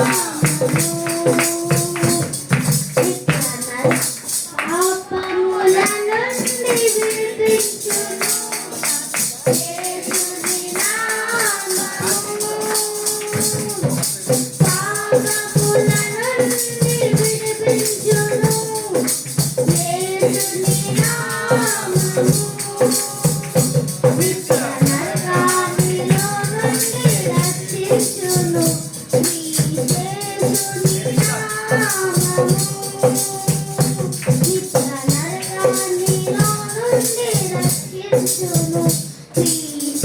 Out pa mula nun, baby. Please,